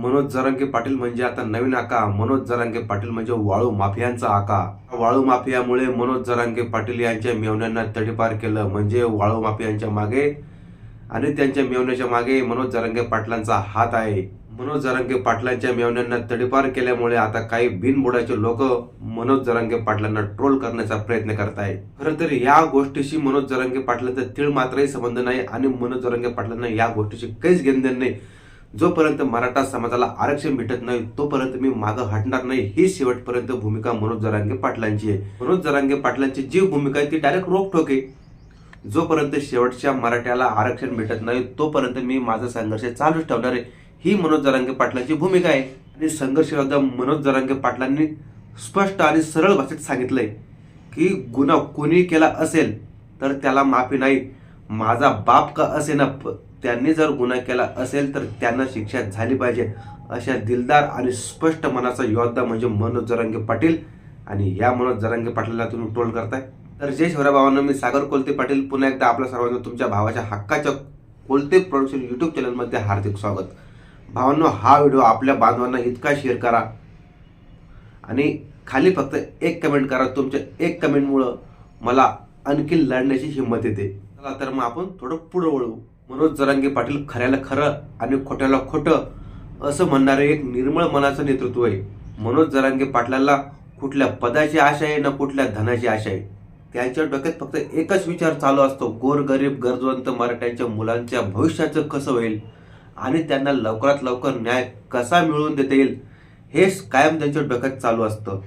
मनोज जरांगे पाटील म्हणजे आता नवीन आका मनोज जरांगे पाटील म्हणजे वाळू माफियांचा आका. वाळू माफियामुळे मनोज जरांगे पाटील यांच्या मेवण्यांना तडीपार केलं म्हणजे वाळू माफियांच्या मागे आणि त्यांच्या मेवण्याच्या मागे मनोज जरांगे पाटलांचा हात आहे. मनोज जरांगे पाटलांच्या मेवण्यांना तडीपार केल्यामुळे आता काही बिनबुडाचे लोक मनोज जरांगे पाटलांना ट्रोल करण्याचा प्रयत्न करत आहे खरं तर या गोष्टीशी मनोज जरांगे पाटलांचा तीळ मात्रही संबंध नाही आणि मनोज जरांगे पाटलांना या गोष्टीशी काहीच घेणदेण नाही. जोपर्यंत मराठा समाजाला आरक्षण भेटत नाही तोपर्यंत मी मागं हटणार नाही. ही शेवटपर्यंत भूमिका मनोज जरांगे पाटलांची आहे. मनोज जरांगे पाटलांची जी भूमिका आहे ती डायरेक्ट रोखठोक आहे. जोपर्यंत शेवटच्या मराठ्याला आरक्षण भेटत नाही तोपर्यंत मी माझा संघर्ष चालूच ठेवणार आहे. ही मनोज जरांगे पाटलांची भूमिका आहे. आणि संघर्ष योद्धा मनोज जरांगे पाटलांनी स्पष्ट आणि सरळ भाषेत सांगितलंय की गुन्हा कोणी केला असेल तर त्याला माफी नाही. माझा बाप का असे ना प- त्यांनी जर गुन्हा केला असेल तर त्यांना शिक्षा झाली पाहिजे अशा दिलदार आणि स्पष्ट मनाचा योद्धा म्हणजे मनोज जरांगे पाटील. आणि या मनोज जरांगे पाटीलला तुम्ही ट्रोल करताय. तर जय शिवराय मी सागर कोलते पाटील. पुन्हा एकदा आपल्या सर्वांना तुमच्या भावाच्या हक्काच्या कोलते प्रोडक्शन यूट्यूब चॅनलमध्ये हार्दिक स्वागत. भावांनो हा व्हिडिओ आपल्या बांधवांना इतका शेअर करा. आणि खाली फक्त एक कमेंट करा. तुमच्या एक कमेंटमुळं मला आणखी लढण्याची हिंमत येते. चला तर मग आपण थोडं पुढं वळू. मनोज जरांगे पाटील खऱ्याला खरं आणि खोट्याला खोटं असं म्हणणारे एक निर्मळ मनाचं नेतृत्व आहे. मनोज जरांगे पाटलाला कुठल्या पदाची आशा आहे ना कुठल्या धनाची आशा आहे? त्यांच्या डोक्यात फक्त एकच विचार चालू असतो गोरगरीब गरजवंत मराठ्यांच्या मुलांच्या भविष्याचं कसं होईल आणि त्यांना लवकरात लवकर न्याय कसा मिळवून देता येईल हेच कायम त्यांच्या डोक्यात चालू असतं.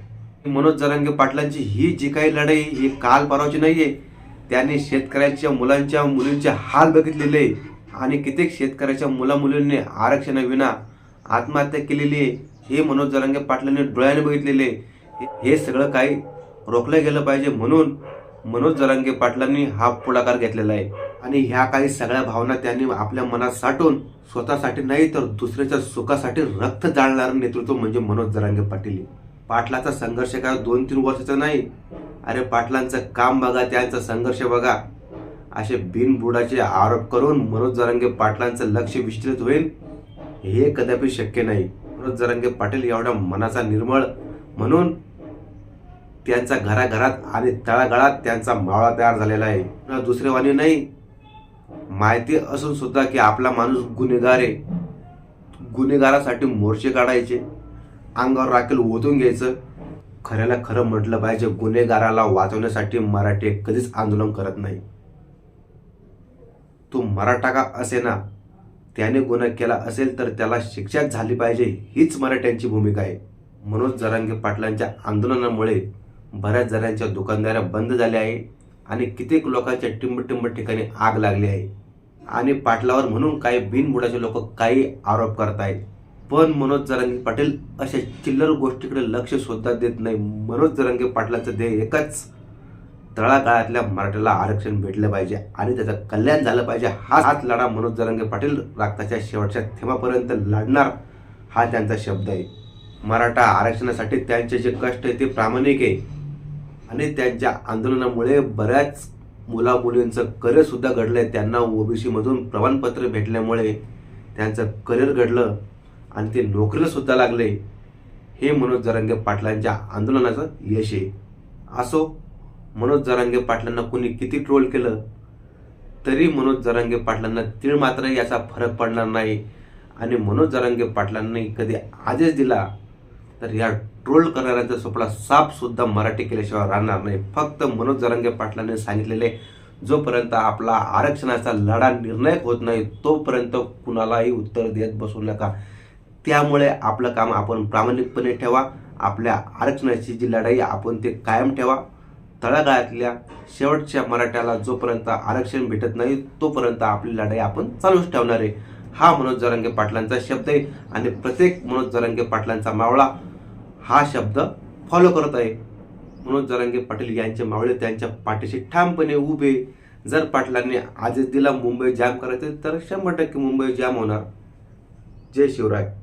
मनोज जरांगे पाटलांची ही जी काही लढाई ही काल परवाची आहे त्याने शेतकऱ्यांच्या मुलांच्या मुलींचे हाल बघितलेले आहे. आणि कित्येक शेतकऱ्याच्या मुला मुलींनी आरक्षणाविना आत्महत्या केलेली आहे हे मनोज जरांगे पाटलांनी डोळ्याने बघितलेले हे- हे सगळं काही रोखलं गेलं पाहिजे म्हणून मनोज जरांगे पाटलांनी हा पुढाकार घेतलेला आहे आणि ह्या काही सगळ्या भावना त्यांनी आपल्या मनात साठवून स्वतःसाठी नाही तर दुसऱ्याच्या सुखासाठी रक्त जाळणारं नेतृत्व म्हणजे मनोज जरांगे पाटील पाटलाचा संघर्ष काय दोन तीन वर्षाचा नाही अरे पाटलांचं काम बघा त्यांचा संघर्ष बघा. असे बिनबुडाचे आरोप करून मनोज जरांगे पाटलांचं लक्ष विचलित होईल हे कदापि शक्य नाही. मनोज जरांगे पाटील एवढ्या मनाचा निर्मळ म्हणून त्यांचा घराघरात आणि तळागाळात त्यांचा मावळा तयार झालेला आहे. न दुसरे वाणी नाही. माहिती असून सुद्धा की आपला माणूस गुन्हेगार आहे. गुन्हेगारासाठी मोर्चे काढायचे अंगावर राखेल ओतून घ्यायचं खऱ्याला खरं म्हटलं पाहिजे गुन्हेगाराला वाचवण्यासाठी मराठी कधीच आंदोलन करत नाही. तो मराठा का असे ना त्याने गुन्हा केला असेल तर त्याला शिक्षा झाली पाहिजे हीच मराठ्यांची भूमिका आहे. मनोज जरांगे पाटलांच्या आंदोलनामुळे बऱ्याच जणांच्या दुकानदाऱ्या बंद झाल्या आहे आणि कित्येक लोकांच्या टिंब ठिकाणी आग लागली आहे. आणि पाटलावर म्हणून काही बिनबुडाचे लोक काही आरोप करत आहेत पण मनोज जरांगे पाटील अशा चिल्लर गोष्टीकडे लक्ष सुद्धा देत नाही. मनोज जरांगे पाटलाचं ध्येय एकच तळागाळातल्या मराठ्याला आरक्षण भेटलं पाहिजे आणि त्याचं कल्याण झालं पाहिजे. हा हाच लढा मनोज जरांगे पाटील रक्ताच्या शेवटच्या थेंबापर्यंत लढणार हा त्यांचा शब्द आहे. मराठा आरक्षणासाठी त्यांचे जे कष्ट आहे ते प्रामाणिक आहे. आणि त्यांच्या आंदोलनामुळे बऱ्याच मुला मुलींचं घडलं आहे घडलंय. त्यांना ओबीसीमधून प्रमाणपत्र भेटल्यामुळे त्यांचं करिअर घडलं. आणि ते नोकरीला सुद्धा लागले. हे मनोज जरांगे पाटलांच्या आंदोलनाचं यश आहे. असो मनोज जरांगे पाटलांना कोणी किती ट्रोल केलं तरी मनोज जरांगे पाटलांना तीळ मात्र याचा फरक पडणार नाही. आणि मनोज जरांगे पाटलांनी कधी आदेश दिला तर या ट्रोल करणाऱ्यांचा सोपडा साफसुद्धा मराठी केल्याशिवाय राहणार नाही. फक्त मनोज जरांगे पाटलांनी सांगितलेले जोपर्यंत आपला आरक्षणाचा लढा निर्णायक होत नाही तोपर्यंत कुणालाही उत्तर देत बसू नका. त्यामुळे आपलं काम आपण प्रामाणिकपणे ठेवा. आपल्या आरक्षणाची जी लढाई आपण ते कायम ठेवा. तळागाळातल्या शेवटच्या मराठ्याला जोपर्यंत आरक्षण भेटत नाही तोपर्यंत आपली लढाई आपण चालूच ठेवणार आहे. हा मनोज जरांगे पाटलांचा शब्द आहे आणि प्रत्येक मनोज जरांगे पाटलांचा मावळा हा शब्द फॉलो करत आहे. मनोज जरांगे पाटील यांचे मावळे त्यांच्या पाठीशी ठामपणे उभे. जर पाटलांनी आदेश दिला मुंबई जाम करायचे तर शंभर टक्के मुंबई जाम होणार. जय शिवराय.